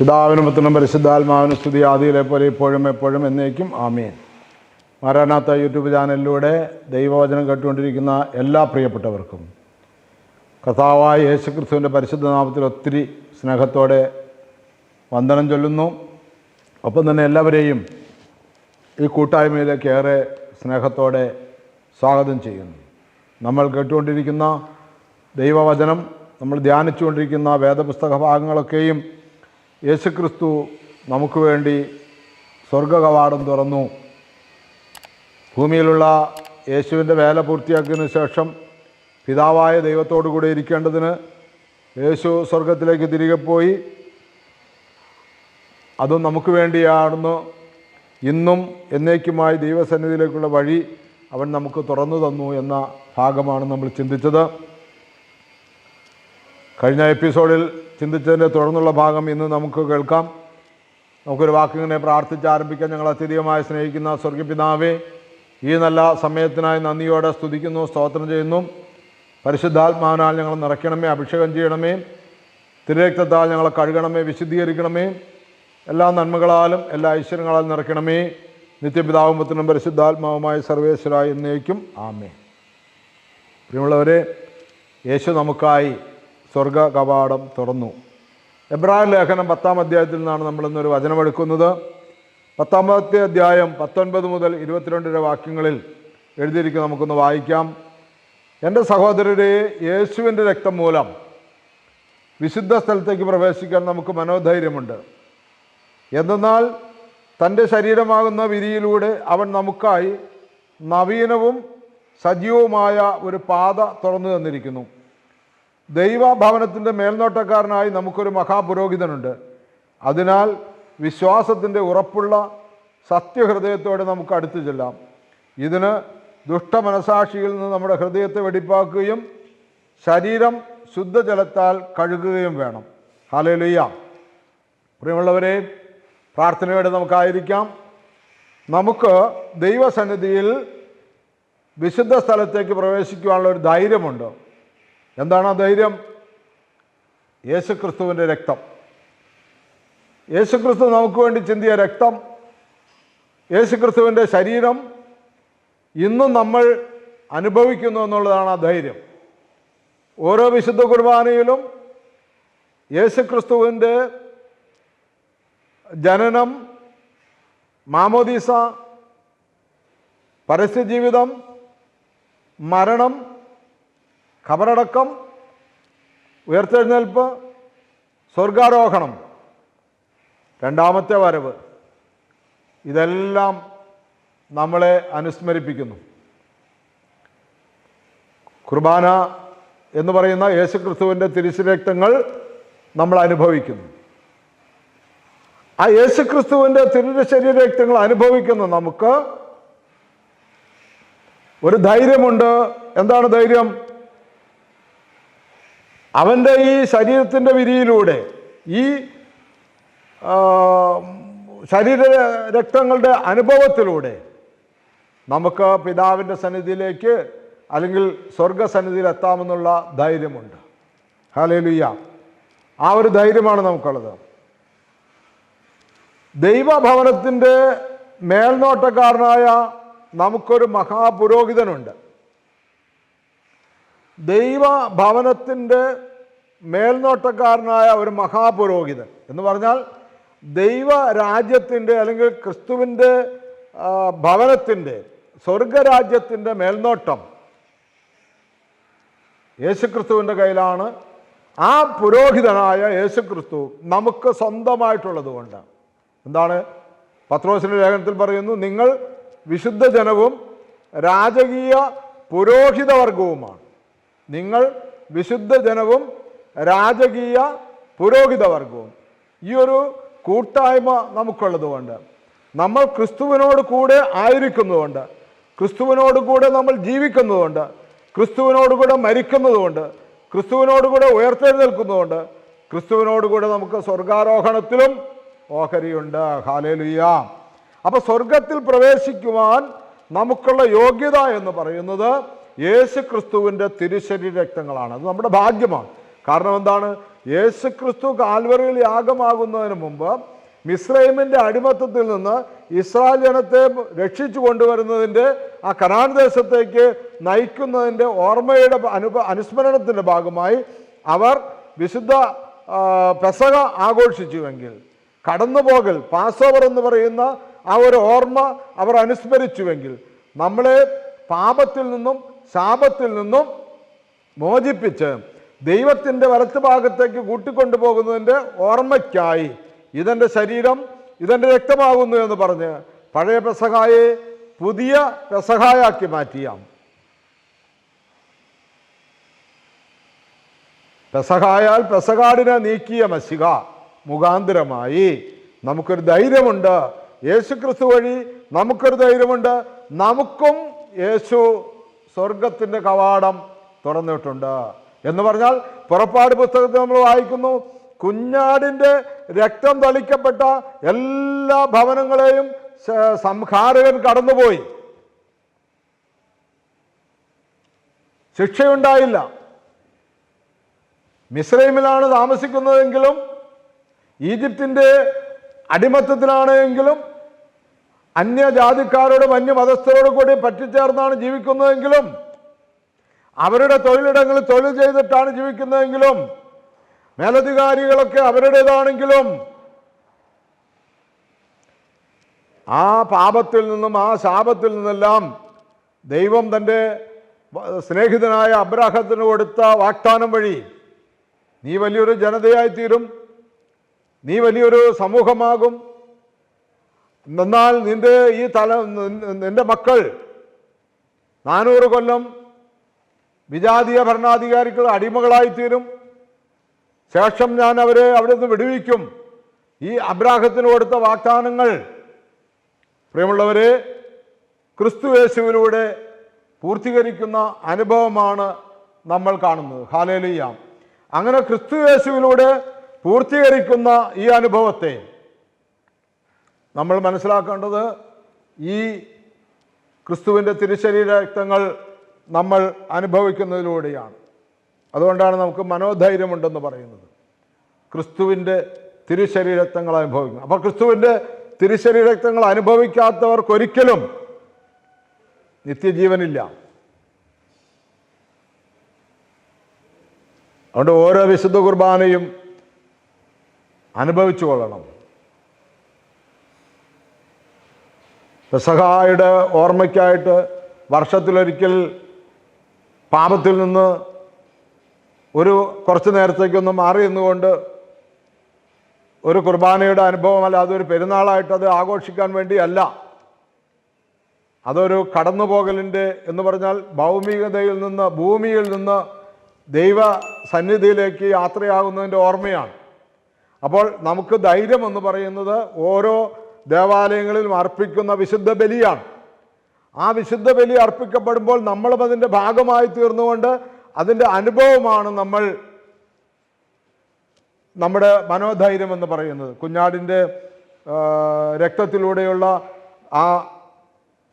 പിതാവിനും പുത്രനും പരിശുദ്ധാത്മാവിനും സ്തുതി ആദിയിലെ പോലെ ഇപ്പോഴും എപ്പോഴും എന്നേക്കും. ആമീൻ. മാരാനാത്ത യൂട്യൂബ് ചാനലിലൂടെ ദൈവവചനം കേട്ടുകൊണ്ടിരിക്കുന്ന എല്ലാ പ്രിയപ്പെട്ടവർക്കും കഥാവായ യേശുക്രിസ്തുവിന്റെ പരിശുദ്ധ നാമത്തിൽ ഒത്തിരി സ്നേഹത്തോടെ വന്ദനം ചൊല്ലുന്നു. ഒപ്പം തന്നെ എല്ലാവരെയും ഈ കൂട്ടായ്മയിലേക്ക് ഏറെ സ്നേഹത്തോടെ സ്വാഗതം ചെയ്യുന്നു. നമ്മൾ കേട്ടുകൊണ്ടിരിക്കുന്ന ദൈവവചനം നമ്മൾ ധ്യാനിച്ചുകൊണ്ടിരിക്കുന്ന വേദപുസ്തക ഭാഗങ്ങളൊക്കെയും യേശുക്രിസ്തു നമുക്ക് വേണ്ടി സ്വർഗകവാടം തുറന്നു. ഭൂമിയിലുള്ള യേശുവിന്റെ വേല പൂർത്തിയാക്കിയതിനു ശേഷം പിതാവായ ദൈവത്തോടു കൂടെ ഇരിക്കേണ്ടതിന് യേശു സ്വർഗത്തിലേക്ക് തിരികെ പോയി. അതും നമുക്ക് വേണ്ടിയാണെന്ന് ഇന്നും എന്നേക്കുമായി ദൈവസന്നിധിയിലേക്കുള്ള വഴി അവൻ നമുക്ക് തുറന്നു തന്നു എന്ന ഭാഗമാണ് നമ്മൾ ചിന്തിച്ചത്. കഴിഞ്ഞ എപ്പിസോഡിൽ ചിന്തിച്ചതിന്റെ തുടർന്നുള്ള ഭാഗം ഇന്ന് നമുക്ക് കേൾക്കാം. നമുക്കൊരു വാക്കിങ്ങനെ പ്രാർത്ഥിച്ച് ആരംഭിക്കാൻ ഞങ്ങൾ അത്യധികമായി സ്നേഹിക്കുന്ന സ്വർഗപിതാവേ ഈ നല്ല സമയത്തിനായി നന്ദിയോടെ സ്തുതിക്കുന്നു സ്തോത്രം ചെയ്യുന്നു. പരിശുദ്ധാത്മാവിനാൽ ഞങ്ങൾ നിറയ്ക്കണമേ അഭിഷേകം ചെയ്യണമേ. തിരരക്തത്താൽ ഞങ്ങളെ കഴുകണമേ വിശുദ്ധീകരിക്കണമേ. എല്ലാ നന്മകളാലും എല്ലാ ഐശ്വര്യങ്ങളാലും നിറയ്ക്കണമേ. നിത്യപിതാവും പുത്രനും പരിശുദ്ധാത്മാവുമായി സർവേശ്വരായി എന്നേക്കും. ആമേ പ്രിയമുള്ളവരെ യേശു നമുക്കായി സ്വർഗ കവാടം തുറന്നു. എബ്രാഹിം ലേഖനം പത്താം അധ്യായത്തിൽ നിന്നാണ് നമ്മൾ ഇന്നൊരു വചനമെടുക്കുന്നത് പത്താമത്തെ അധ്യായം പത്തൊൻപത് മുതൽ ഇരുപത്തിരണ്ട് വരെ വാക്യങ്ങളിൽ എഴുതിയിരിക്കുന്നു നമുക്കൊന്ന് വായിക്കാം. എന്റെ സഹോദരരെ യേശുവിന്റെ രക്തം മൂലം വിശുദ്ധ സ്ഥലത്തേക്ക് പ്രവേശിക്കാൻ നമുക്ക് മനോധൈര്യമുണ്ട്. എന്തെന്നാൽ തന്റെ ശരീരമാകുന്ന വിരിയിലൂടെ അവൻ നമുക്കായി നവീനവും സജീവവുമായ ഒരു പാത തുറന്നു തന്നിരിക്കുന്നു. ദൈവഭവനത്തിന്റെ മേൽനോട്ടക്കാരനായി നമുക്കൊരു മഹാപുരോഹിതനുണ്ട്. അതിനാൽ വിശ്വാസത്തിന്റെ ഉറപ്പുള്ള സത്യഹൃദയത്തോടെ നമുക്ക് അടുത്തു ചെല്ലാം. ഇതിന് ദുഷ്ടമനസാക്ഷിയിൽ നിന്ന് നമ്മുടെ ഹൃദയത്തെ വെടിപ്പാക്കുകയും ശരീരം ശുദ്ധജലത്താൽ കഴുകുകയും വേണം. ഹലലുയ്യ പ്രിയമുള്ളവരെ പ്രാർത്ഥനയോടെ നമുക്കായിരിക്കാം. നമുക്ക് ദൈവസന്നിധിയിൽ വിശുദ്ധ സ്ഥലത്തേക്ക് പ്രവേശിക്കുവാനുള്ള ഒരു ധൈര്യമുണ്ട്. എന്താണ് ആ ധൈര്യം? യേശുക്രിസ്തുവിന്റെ രക്തം. യേശുക്രിസ്തു നമുക്ക് വേണ്ടി ചിന്തിയ രക്തം യേശുക്രിസ്തുവിന്റെ ശരീരം ഇന്നും നമ്മൾ അനുഭവിക്കുന്നു എന്നുള്ളതാണ് ആ ധൈര്യം. ഓരോ വിശുദ്ധ കുർബാനയിലും യേശുക്രിസ്തുവിന്റെ ജനനം മാമോദീസ പരസ്യജീവിതം മരണം ഖബറടക്കം ഉയർത്തെഴുന്നേൽപ്പ് സ്വർഗാരോഹണം. രണ്ടാമത്തെ വരവ്. ഇതെല്ലാം നമ്മളെ അനുസ്മരിപ്പിക്കുന്നു. കുർബാന എന്ന് പറയുന്ന യേശുക്രിസ്തുവിന്റെ തിരുശരക്തങ്ങൾ നമ്മൾ അനുഭവിക്കുന്നു. ആ യേശുക്രിസ്തുവിന്റെ തിരുശരീരക്തങ്ങൾ അനുഭവിക്കുന്നു നമുക്ക്. ഒരു ധൈര്യമുണ്ട്. എന്താണ് ധൈര്യം? അവന്റെ ഈ ശരീരത്തിന്റെ വിരിയിലൂടെ ഈ ശരീര രക്തങ്ങളുടെ അനുഭവത്തിലൂടെ നമുക്ക് പിതാവിന്റെ സന്നിധിയിലേക്ക് അല്ലെങ്കിൽ സ്വർഗസന്നിധിയിൽ എത്താമെന്നുള്ള ധൈര്യമുണ്ട്. ഹലേലുയ്യ ആ ഒരു ധൈര്യമാണ് നമുക്കുള്ളത്. ദൈവഭവനത്തിന്റെ മേൽനോട്ടക്കാരനായ നമുക്കൊരു മഹാപുരോഹിതനുണ്ട്. ദൈവഭവനത്തിന്റെ മേൽനോട്ടക്കാരനായ ഒരു മഹാപുരോഹിതൻ എന്ന് പറഞ്ഞാൽ ദൈവ രാജ്യത്തിന്റെ അല്ലെങ്കിൽ ക്രിസ്തുവിന്റെ ഭവനത്തിന്റെ സ്വർഗരാജ്യത്തിന്റെ മേൽനോട്ടം യേശുക്രിസ്തുവിന്റെ കയ്യിലാണ്. ആ പുരോഹിതനായ യേശുക്രിസ്തു നമുക്ക് സ്വന്തമായിട്ടുള്ളത് കൊണ്ട് എന്താണ്? പത്രോസിന്റെ ലേഖനത്തിൽ പറയുന്നു നിങ്ങൾ വിശുദ്ധ ജനവും രാജകീയ പുരോഹിതവർഗവുമാണ്. നിങ്ങൾ വിശുദ്ധ ജനവും രാജകീയ പുരോഹിതവർഗവും ഈ ഒരു കൂട്ടായ്മ നമുക്കുള്ളതുകൊണ്ട് നമ്മൾ ക്രിസ്തുവിനോട് കൂടെ ആയിരിക്കുന്നതുകൊണ്ട് ക്രിസ്തുവിനോട് കൂടെ നമ്മൾ ജീവിക്കുന്നതുകൊണ്ട് ക്രിസ്തുവിനോട് കൂടെ മരിക്കുന്നതുകൊണ്ട് ക്രിസ്തുവിനോട് കൂടെ ഉയർത്തെഴുന്നേൽക്കുന്നതുകൊണ്ട് ക്രിസ്തുവിനോട് കൂടെ നമുക്ക് സ്വർഗാരോഹണത്തിലും ഓഹരിയുണ്ട്. ഹാലേലുയ്യ അപ്പൊ സ്വർഗത്തിൽ പ്രവേശിക്കുവാൻ നമുക്കുള്ള യോഗ്യത എന്ന് പറയുന്നത് യേശു ക്രിസ്തുവിന്റെ തിരുശരീര രക്തങ്ങളാണ് അത് നമ്മുടെ ഭാഗ്യമാണ്. കാരണം എന്താണ്? യേശു ക്രിസ്തു കാൽവറിയിൽ യാഗമാകുന്നതിന് മുമ്പ് മിസ്രൈമിന്റെ അടിമത്തത്തിൽ നിന്ന് ഇസ്രായേൽ ജനത്തെ രക്ഷിച്ചു കൊണ്ടുവരുന്നതിന്റെ ആ കനാൻ ദേശത്തേക്ക് നയിക്കുന്നതിന്റെ ഓർമ്മയുടെ അനുപ അനുസ്മരണത്തിന്റെ ഭാഗമായി അവർ വിശുദ്ധ പെസക ആഘോഷിച്ചുവെങ്കിൽ കടന്നുപോകൽ പാസോവർ എന്ന് പറയുന്ന ആ ഒരു ഓർമ്മ അവർ അനുസ്മരിച്ചുവെങ്കിൽ നമ്മളെ പാപത്തിൽ നിന്നും ശാപത്തിൽ നിന്നും മോചിപ്പിച്ച് ദൈവത്തിന്റെ വലത്ത് ഭാഗത്തേക്ക് കൂട്ടിക്കൊണ്ടുപോകുന്നതിന്റെ ഓർമ്മയ്ക്കായി ഇതെന്റെ ശരീരം ഇതെന്റെ രക്തമാകുന്നു എന്ന് പറഞ്ഞ് പഴയ പെസഹായെ പുതിയ പെസഹായാക്കി മാറ്റിയാം. പെസഹായാൽ പെസകാടിനെ നീക്കിയ മസിക മുഖാന്തരമായി നമുക്കൊരു ധൈര്യമുണ്ട്. യേശു ക്രിസ്തു വഴി നമുക്കൊരു ധൈര്യമുണ്ട്. നമുക്കും യേശു സ്വർഗത്തിന്റെ കവാടം തുറന്നിട്ടുണ്ട്. എന്ന് പറഞ്ഞാൽ പുറപ്പാട് പുസ്തകത്തിൽ നമ്മൾ വായിക്കുന്നു കുഞ്ഞാടിന്റെ രക്തം തളിക്കപ്പെട്ട എല്ലാ ഭവനങ്ങളെയും സംഹാരകൻ കടന്നുപോയി. ശിക്ഷയുണ്ടായില്ല. മിസ്രൈമിലാണ് താമസിക്കുന്നതെങ്കിലും ഈജിപ്തിന്റെ അടിമത്തത്തിലാണ് എങ്കിലും അന്യജാതിക്കാരോടും അന്യമതസ്ഥരോടും കൂടി പറ്റിച്ചേർന്നാണ് ജീവിക്കുന്നതെങ്കിലും അവരുടെ തൊഴിലിടങ്ങളിൽ തൊഴിൽ ചെയ്തിട്ടാണ് ജീവിക്കുന്നതെങ്കിലും മേലധികാരികളൊക്കെ അവരുടേതാണെങ്കിലും ആ പാപത്തിൽ നിന്നും ആ ശാപത്തിൽ നിന്നെല്ലാം ദൈവം തന്റെ സ്നേഹിതനായ അബ്രാഹത്തിന് കൊടുത്ത വാഗ്ദാനം വഴി നീ വലിയൊരു ജനതയായിത്തീരും നീ വലിയൊരു സമൂഹമാകും. എന്നാൽ നിന്റെ ഈ തല നിന്റെ മക്കൾ നാനൂറ് കൊല്ലം വിജാതീയ ഭരണാധികാരികൾ അടിമകളായി തീരും ശേഷം ഞാൻ അവരെ അവിടെ നിന്ന് വിടുവിക്കും. ഈ അബ്രാഹത്തിന് കൊടുത്ത വാഗ്ദാനങ്ങൾ. പ്രിയമുള്ളവരെ ക്രിസ്തുവേശുവിലൂടെ പൂർത്തീകരിക്കുന്ന അനുഭവമാണ് നമ്മൾ കാണുന്നത്. ഹാലേലിയ. അങ്ങനെ ക്രിസ്തുവേശുവിലൂടെ പൂർത്തീകരിക്കുന്ന ഈ അനുഭവത്തെ നമ്മൾ മനസ്സിലാക്കേണ്ടത് ഈ ക്രിസ്തുവിന്റെ തിരുശരീര രക്തങ്ങൾ നമ്മൾ അനുഭവിക്കുന്നതിലൂടെയാണ്. അതുകൊണ്ടാണ് നമുക്ക് മനോധൈര്യമുണ്ടെന്ന് പറയുന്നത്. ക്രിസ്തുവിന്റെ തിരുശരീരത്വങ്ങൾ അനുഭവിക്കുന്നു. അപ്പോൾ ക്രിസ്തുവിന്റെ തിരുശരീരത്വങ്ങൾ അനുഭവിക്കാത്തവർക്കൊരിക്കലും നിത്യജീവനില്ല. അതുകൊണ്ട് ഓരോ വിശുദ്ധ കുർബാനയും അനുഭവിച്ചു കൊള്ളണം. പെസഹായുടെ ഓർമ്മയ്ക്കായിട്ട് വർഷത്തിലൊരിക്കൽ പാപത്തിൽ നിന്ന് ഒരു കുറച്ച് നേരത്തേക്കൊന്ന് മാറി നിന്നുകൊണ്ട് ഒരു കുർബാനയുടെ അനുഭവമല്ല അതൊരു പെരുന്നാളായിട്ട് അത് ആഘോഷിക്കാൻ വേണ്ടിയല്ല. അതൊരു കടന്നുപോകലിന്റെ എന്ന് പറഞ്ഞാൽ ഭൗമികതയിൽ നിന്ന് ഭൂമിയിൽ നിന്ന് ദൈവ സന്നിധിയിലേക്ക് യാത്രയാകുന്നതിന്റെ ഓർമ്മയാണ്. അപ്പോൾ നമുക്ക് ധൈര്യം എന്ന് പറയുന്നത് ഓരോ ദേവാലയങ്ങളിലും അർപ്പിക്കുന്ന വിശുദ്ധ ബലിയാണ്. ആ വിശുദ്ധ ബലി അർപ്പിക്കപ്പെടുമ്പോൾ നമ്മളും അതിന്റെ ഭാഗമായി തീർന്നുകൊണ്ട് അതിന്റെ അനുഭവമാണ് നമ്മൾ നമ്മുടെ മനോധൈര്യം എന്ന് പറയുന്നത്. കുഞ്ഞാടിന്റെ രക്തത്തിലൂടെയുള്ള ആ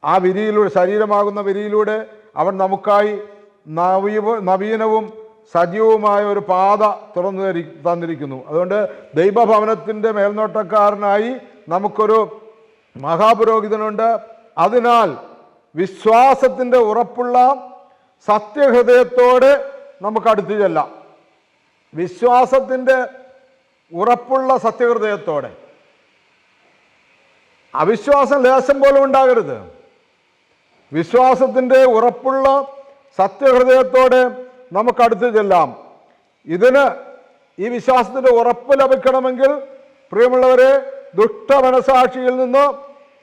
ആ വിരിയിലൂടെ ശരീരമാകുന്ന വിരിയിലൂടെ അവൻ നമുക്കായി നവീവ നവീനവും സജീവവുമായ ഒരു പാത തുറന്നു തന്നിരിക്കുന്നു. അതുകൊണ്ട് ദൈവഭവനത്തിന്റെ മേൽനോട്ടക്കാരനായി നമുക്കൊരു മഹാപുരോഹിതനുണ്ട്. അതിനാൽ വിശ്വാസത്തിന്റെ ഉറപ്പുള്ള സത്യഹൃദയത്തോട് നമുക്ക് അടുത്തു ചെല്ലാം. വിശ്വാസത്തിന്റെ ഉറപ്പുള്ള സത്യഹൃദയത്തോടെ. അവിശ്വാസം ലേശം പോലും ഉണ്ടാകരുത്. വിശ്വാസത്തിന്റെ ഉറപ്പുള്ള സത്യഹൃദയത്തോടെ നമുക്ക് അടുത്തു ചെല്ലാം. ഇതിന് ഈ വിശ്വാസത്തിന്റെ ഉറപ്പ് ലഭിക്കണമെങ്കിൽ പ്രിയമുള്ളവരെ ദുഷ്ടമനസാക്ഷിയിൽ നിന്ന്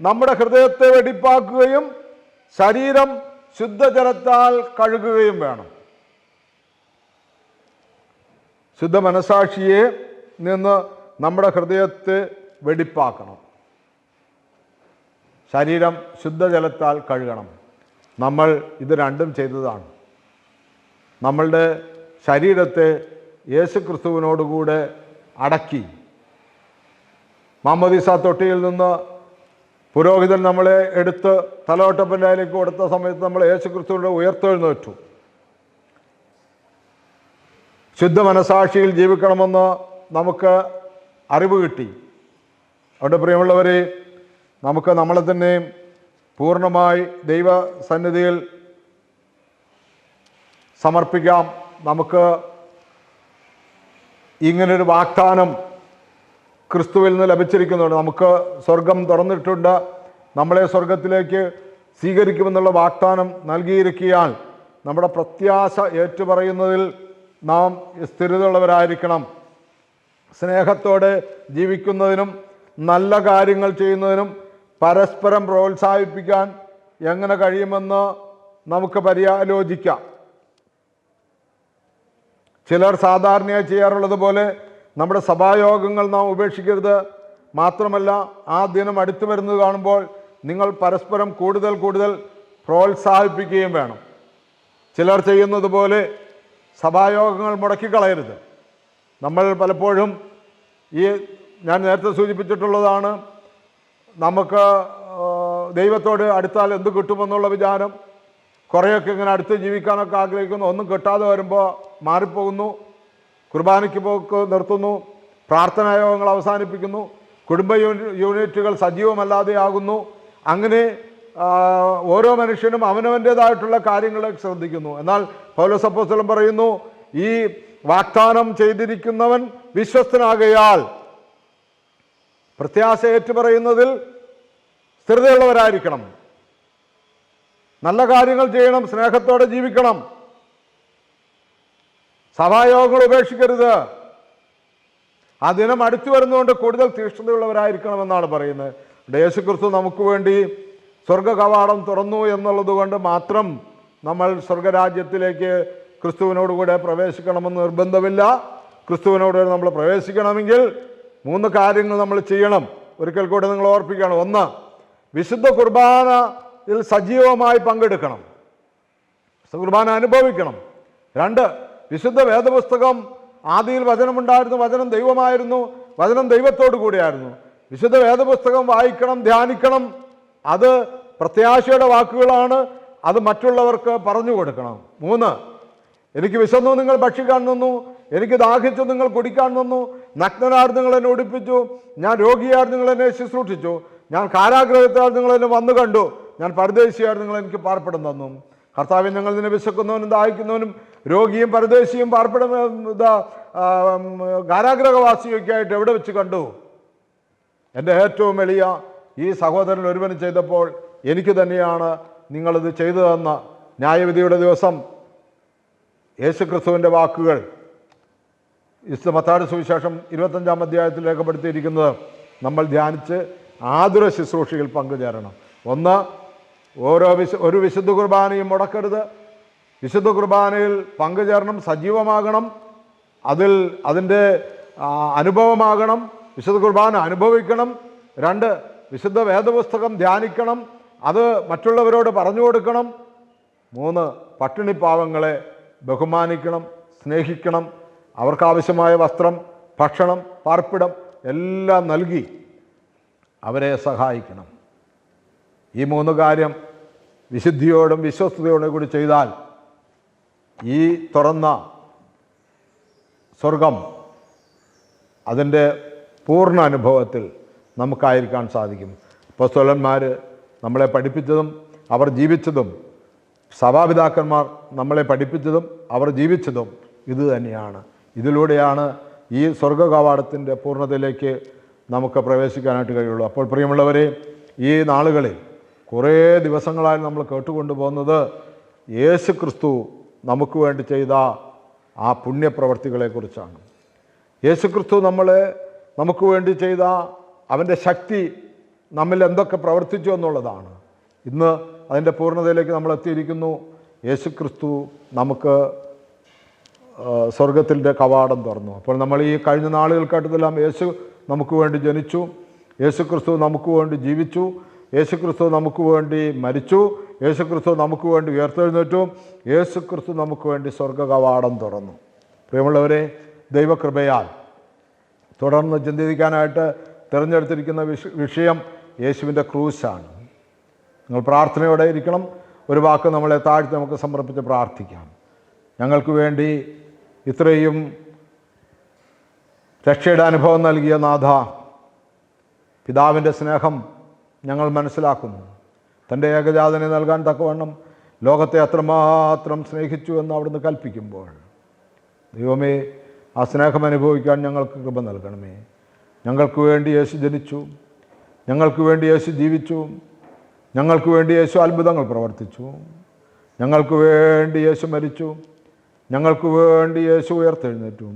നമ്മുടെ ഹൃദയത്തെ വെടിപ്പാക്കുകയും ശരീരം ശുദ്ധജലത്താൽ കഴുകുകയും വേണം. ശുദ്ധ മനസാക്ഷിയെ നിന്ന് നമ്മുടെ ഹൃദയത്തെ വെടിപ്പാക്കണം. ശരീരം ശുദ്ധജലത്താൽ കഴുകണം. നമ്മൾ ഇത് രണ്ടും ചെയ്തതാണ്. നമ്മളുടെ ശരീരത്തെ യേശുക്രിസ്തുവിനോടുകൂടെ അടക്കി മാമോദീസ തൊട്ടിയിൽ നിന്ന് പുരോഹിതൻ നമ്മളെ എടുത്ത് തലവട്ടപ്പല്ലായിലേക്ക് കൊടുത്ത സമയത്ത് നമ്മൾ യേശു ക്രിസ്തുവിന്റെ ഉയർത്തെഴുന്നേറ്റു. ശുദ്ധ മനസാക്ഷിയിൽ ജീവിക്കണമെന്ന് നമുക്ക് അറിവ് കിട്ടി. അവിടെ പ്രിയമുള്ളവരെ നമുക്ക് നമ്മളെ തന്നെയും പൂർണമായി ദൈവസന്നിധിയിൽ സമർപ്പിക്കാം. നമുക്ക് ഇങ്ങനൊരു വാഗ്ദാനം ക്രിസ്തുവിൽ നിന്ന് ലഭിച്ചിരിക്കുന്നുണ്ട് നമുക്ക് സ്വർഗം തുറന്നിട്ടുണ്ട്. നമ്മളെ സ്വർഗത്തിലേക്ക് സ്വീകരിക്കുമെന്നുള്ള വാഗ്ദാനം നൽകിയിരിക്കിയാൽ നമ്മുടെ പ്രത്യാശ ഏറ്റുപറയുന്നതിൽ നാം സ്ഥിരതയുള്ളവരായിരിക്കണം. സ്നേഹത്തോടെ ജീവിക്കുന്നതിനും നല്ല കാര്യങ്ങൾ ചെയ്യുന്നതിനും പരസ്പരം പ്രോത്സാഹിപ്പിക്കാൻ എങ്ങനെ കഴിയുമെന്ന് നമുക്ക് പര്യാലോചിക്കാം. ചിലർ സാധാരണയായി ചെയ്യാറുള്ളത് പോലെ നമ്മുടെ സഭായോഗങ്ങൾ നാം ഉപേക്ഷിക്കരുത്. മാത്രമല്ല ആ ദിനം അടുത്തു വരുന്നത് കാണുമ്പോൾ നിങ്ങൾ പരസ്പരം കൂടുതൽ കൂടുതൽ പ്രോത്സാഹിപ്പിക്കുകയും വേണം. ചിലർ ചെയ്യുന്നത് പോലെ സഭായോഗങ്ങൾ മുടക്കിക്കളയരുത് നമ്മൾ പലപ്പോഴും ഈ ഞാൻ നേരത്തെ സൂചിപ്പിച്ചിട്ടുള്ളതാണ് നമുക്ക് ദൈവത്തോട് അടുത്താൽ എന്ത് കിട്ടുമെന്നുള്ള വിചാരം കുറേയൊക്കെ ഇങ്ങനെ അടുത്ത് ജീവിക്കാനൊക്കെ ആഗ്രഹിക്കുന്നു ഒന്നും കിട്ടാതെ വരുമ്പോൾ മാറിപ്പോകുന്നു. കുർബാനയ്ക്ക് പോക്ക് നിർത്തുന്നു പ്രാർത്ഥനാ യോഗങ്ങൾ അവസാനിപ്പിക്കുന്നു കുടുംബ യൂണി- യൂണിറ്റുകൾ സജീവമല്ലാതെയാകുന്നു. അങ്ങനെ ഓരോ മനുഷ്യനും അവനവന്റേതായിട്ടുള്ള കാര്യങ്ങളെ ശ്രദ്ധിക്കുന്നു. എന്നാൽ പൗലോസപ്പോസ്തലം പറയുന്നു ഈ വാഗ്ദാനം ചെയ്തിരിക്കുന്നവൻ വിശ്വസ്തനാകയാൽ പ്രത്യാശ ഏറ്റുപറയുന്നതിൽ സ്ഥിരതയുള്ളവരായിരിക്കണം. നല്ല കാര്യങ്ങൾ ചെയ്യണം സ്നേഹത്തോടെ ജീവിക്കണം. സഭായോഗങ്ങൾ ഉപേക്ഷിക്കരുത്. ആ ദിനം അടുത്തു വരുന്നതുകൊണ്ട് കൂടുതൽ തീക്ഷ്ണതയുള്ളവരായിരിക്കണമെന്നാണ് പറയുന്നത്. ഇവിടെ യേശു ക്രിസ്തു നമുക്ക് വേണ്ടി സ്വർഗ കവാടം തുറന്നു എന്നുള്ളത് കൊണ്ട് മാത്രം നമ്മൾ സ്വർഗരാജ്യത്തിലേക്ക് ക്രിസ്തുവിനോടുകൂടെ പ്രവേശിക്കണമെന്ന് നിർബന്ധമില്ല. ക്രിസ്തുവിനോട് നമ്മൾ പ്രവേശിക്കണമെങ്കിൽ മൂന്ന് കാര്യങ്ങൾ നമ്മൾ ചെയ്യണം. ഒരിക്കൽ കൂടെ നിങ്ങൾ ഓർപ്പിക്കണം ഒന്ന് വിശുദ്ധ കുർബാനയിൽ സജീവമായി പങ്കെടുക്കണം. കുർബാന അനുഭവിക്കണം. രണ്ട് വിശുദ്ധ വേദപുസ്തകം ആദിയിൽ വചനമുണ്ടായിരുന്നു വചനം ദൈവമായിരുന്നു വചനം ദൈവത്തോടു കൂടിയായിരുന്നു. വിശുദ്ധ വേദപുസ്തകം വായിക്കണം ധ്യാനിക്കണം അത് പ്രത്യാശയുടെ വാക്കുകളാണ് അത് മറ്റുള്ളവർക്ക് പറഞ്ഞു കൊടുക്കണം. മൂന്ന് എനിക്ക് വിശന്നു നിങ്ങൾ ഭക്ഷിക്കാൻ നിന്നു എനിക്ക് ദാഹിച്ചു നിങ്ങൾ കുടിക്കാൻ നിന്നു നഗ്നനാർ നിങ്ങൾ എന്നെ ഉടുപ്പിച്ചു ഞാൻ രോഗിയാർ നിങ്ങൾ എന്നെ ശുശ്രൂഷിച്ചു ഞാൻ കാരാഗ്രഹത്താർ നിങ്ങൾ എന്നെ വന്നു കണ്ടു ഞാൻ പരദേശിയാർ നിങ്ങൾ എനിക്ക് പാർപ്പിടം തന്നു. കർത്താവിൻ ഞങ്ങൾ നിന്നെ വിശക്കുന്നവനും ദാഹിക്കുന്നവനും രോഗിയും പരദേശിയും പാർപ്പിട ഇതാ ആ, ഉം, കാരാഗ്രഹവാസിയൊക്കെ ആയിട്ട് എവിടെ വെച്ച് കണ്ടു? എന്റെ ഏറ്റവും എളിയ ഈ സഹോദരൻ ഒരുവന് ചെയ്തപ്പോൾ എനിക്ക് തന്നെയാണ് നിങ്ങളിത് ചെയ്തതെന്ന ന്യായവിധിയുടെ ദിവസം. യേശുക്രിസ്തുവിന്റെ വാക്കുകൾ ഇസ്തു മത്താട് സുവിശേഷം ഇരുപത്തഞ്ചാം അധ്യായത്തിൽ രേഖപ്പെടുത്തിയിരിക്കുന്നത് നമ്മൾ ധ്യാനിച്ച് ആതുര ശുശ്രൂഷയിൽ പങ്കുചേരണം. ഒന്ന് ഓരോ വിശു ഒരു വിശുദ്ധ കുർബാനയും മുടക്കരുത്. വിശുദ്ധ കുർബാനയിൽ പങ്കുചേരണം സജീവമാകണം. അതിൽ അതിന്റെ അനുഭവമാകണം. വിശുദ്ധ കുർബാന അനുഭവിക്കണം. രണ്ട് വിശുദ്ധ വേദപുസ്തകം ധ്യാനിക്കണം. അത് മറ്റുള്ളവരോട് പറഞ്ഞു കൊടുക്കണം. മൂന്ന് പട്ടിണിപ്പാവങ്ങളെ ബഹുമാനിക്കണം സ്നേഹിക്കണം. അവർക്കാവശ്യമായ വസ്ത്രം ഭക്ഷണം പാർപ്പിടം എല്ലാം നൽകി അവരെ സഹായിക്കണം. ഈ മൂന്ന് കാര്യം വിശുദ്ധിയോടും വിശ്വസ്തയോടും കൂടി ചെയ്താൽ ഈ തുറന്ന സ്വർഗം അതിന്റെ പൂർണ അനുഭവത്തിൽ നമുക്കായിരിക്കാൻ സാധിക്കും. പുസ്തകന്മാർ നമ്മളെ പഠിപ്പിച്ചതും അവർ ജീവിച്ചതും സഭാപിതാക്കന്മാർ നമ്മളെ പഠിപ്പിച്ചതും അവർ ജീവിച്ചതും ഇത് തന്നെയാണ്. ഇതിലൂടെയാണ് ഈ സ്വർഗ കവാടത്തിന്റെ പൂർണതയിലേക്ക് നമുക്ക് പ്രവേശിക്കാനായിട്ട് കഴിയുള്ളൂ. അപ്പോൾ പ്രിയമുള്ളവരെ ഈ നാളുകളിൽ കുറേ ദിവസങ്ങളായി നമ്മൾ കേട്ടുകൊണ്ടു പോകുന്നത് യേശു ക്രിസ്തു നമുക്ക് വേണ്ടി ചെയ്ത ആ പുണ്യപ്രവർത്തികളെക്കുറിച്ചാണ്. യേശുക്രിസ്തു നമ്മൾ നമുക്ക് വേണ്ടി ചെയ്ത അവന്റെ ശക്തി നമ്മിൽ എന്തൊക്കെ പ്രവർത്തിച്ചു എന്നുള്ളതാണ്. ഇന്ന് അതിന്റെ പൂർണതയിലേക്ക് നമ്മൾ എത്തിയിരിക്കുന്നു. യേശുക്രിസ്തു നമുക്ക് സ്വർഗത്തിന്റെ കവാടം തുറന്നു. അപ്പോൾ നമ്മൾ ഈ കഴിഞ്ഞ നാളുകൾക്കായിട്ടെല്ലാം യേശു നമുക്ക് വേണ്ടി ജനിച്ചു. യേശുക്രിസ്തു നമുക്ക് വേണ്ടി ജീവിച്ചു. യേശുക്രിസ്തു നമുക്ക് വേണ്ടി മരിച്ചു യേശുക്രിസ്തു നമുക്ക് വേണ്ടി ഉയർത്തെഴുന്നേറ്റു യേശുക്രിസ്തു നമുക്ക് വേണ്ടി സ്വർഗ കവാടം തുറന്നു. പ്രിയമുള്ളവരെ ദൈവകൃപയാൽ തുടർന്ന് ചിന്തിക്കാനായിട്ട് തിരഞ്ഞെടുത്തിരിക്കുന്ന വിഷ വിഷയം യേശുവിന്റെ ക്രൂശാണ്. നിങ്ങൾ പ്രാർത്ഥനയോടെ ഇരിക്കണം. ഒരു വാക്ക് നമ്മളെ താഴ്ത്തി നമുക്ക് സമർപ്പിച്ച് പ്രാർത്ഥിക്കാം. ഞങ്ങൾക്ക് വേണ്ടി ഇത്രയും രക്ഷയുടെ അനുഭവം നൽകിയ നാഥ പിതാവിന്റെ സ്നേഹം ഞങ്ങൾ മനസ്സിലാക്കുന്നു. തന്റെ ഏകജാതനെ നൽകാൻ തക്കവണ്ണം ലോകത്തെ അത്രമാത്രം സ്നേഹിച്ചു എന്ന് അവിടുന്ന് കൽപ്പിക്കുമ്പോൾ ദൈവമേ ആ സ്നേഹം അനുഭവിക്കാൻ ഞങ്ങൾക്ക് കൃപ നൽകണമേ. ഞങ്ങൾക്ക് വേണ്ടി യേശു ജനിച്ചു. ഞങ്ങൾക്ക് വേണ്ടി യേശു ജീവിച്ചു. ഞങ്ങൾക്ക് വേണ്ടി യേശു അത്ഭുതങ്ങൾ പ്രവർത്തിച്ചു. ഞങ്ങൾക്ക് വേണ്ടി യേശു മരിച്ചു. ഞങ്ങൾക്ക് വേണ്ടി യേശു ഉയർത്തെഴുന്നേറ്റു.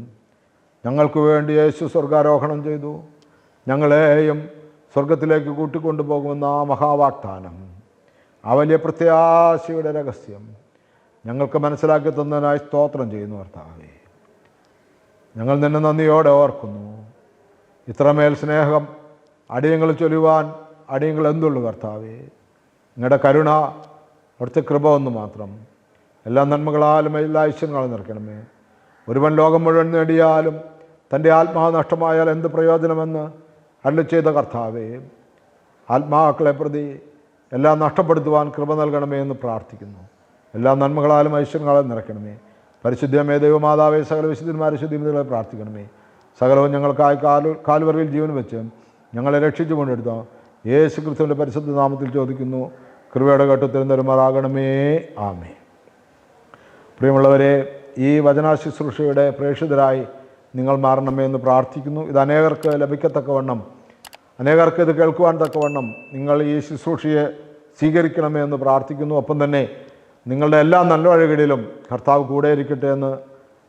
ഞങ്ങൾക്ക് വേണ്ടി യേശു സ്വർഗാരോഹണം ചെയ്തു. ഞങ്ങളെയും സ്വർഗത്തിലേക്ക് കൂട്ടിക്കൊണ്ടുപോകുമെന്ന ആ മഹാവാഗ്ദാനം. ആ വലിയ പ്രത്യാശയുടെ രഹസ്യം ഞങ്ങൾക്ക് മനസ്സിലാക്കി തന്നതിനായി സ്തോത്രം ചെയ്യുന്നു കർത്താവേ. ഞങ്ങൾ നിന്നെ നന്ദിയോടെ ഓർക്കുന്നു. ഇത്രമേൽ സ്നേഹം അടിയങ്ങൾ ചൊല്ലുവാൻ അടിയങ്ങൾ എന്തുള്ളു കർത്താവേ? നിങ്ങളുടെ കരുണ അവിടുത്തെ കൃപ ഒന്ന് മാത്രം. എല്ലാ നന്മകളാലും എല്ലാ ഐശ്വര്യങ്ങളും നിറയ്ക്കണമേ. ഒരുവൻ ലോകം മുഴുവൻ നേടിയാലും തന്റെ ആത്മാവ് നഷ്ടമായാൽ എന്ത് പ്രയോജനമെന്ന് അല്ല ചെയ്ത കർത്താവേ ആത്മാക്കളെ പ്രതി എല്ലാം നഷ്ടപ്പെടുത്തുവാൻ കൃപ നൽകണമേ എന്ന് പ്രാർത്ഥിക്കുന്നു. എല്ലാ നന്മകളാലും ഐശ്വര്യങ്ങളാലും നിറയ്ക്കണമേ. പരിശുദ്ധമേ ദൈവമാതാവേ സകല വിശുദ്ധന്മാരെ ശുദ്ധിമതികളെ പ്രാർത്ഥിക്കണമേ. സകലവും ഞങ്ങൾക്കായി കാലു കാൽവറിയിൽ ജീവൻ വെച്ച് ഞങ്ങളെ രക്ഷിച്ചു കൊണ്ടെടുത്ത. യേശു ക്രിസ്തുവിന്റെ പരിശുദ്ധ നാമത്തിൽ ചോദിക്കുന്നു. കൃപയുടെ ഘട്ടത്തിൽ നിരമാറാകണമേ. ആമേ പ്രിയമുള്ളവരെ ഈ വചനാശുശ്രൂഷയുടെ പ്രേക്ഷിതരായി നിങ്ങൾ മാറണമേ എന്ന് പ്രാർത്ഥിക്കുന്നു. ഇത് അനേകർക്ക് ലഭിക്കത്തക്കവണ്ണം അനേകർക്ക് ഇത് കേൾക്കുവാൻ തക്കവണ്ണം നിങ്ങൾ ഈ ശുശ്രൂഷയെ സ്വീകരിക്കണമേ എന്ന് പ്രാർത്ഥിക്കുന്നു. ഒപ്പം തന്നെ നിങ്ങളുടെ എല്ലാ നല്ല വഴികളിലും കർത്താവ് കൂടെ ഇരിക്കട്ടെ എന്ന്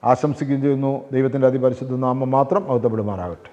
ആശംസിക്കുകയും ചെയ്യുന്നു. ദൈവത്തിന്റെ അതിപരിശുദ്ധ നാമം മാത്രം അവത്തപ്പെടുമാറാകട്ടെ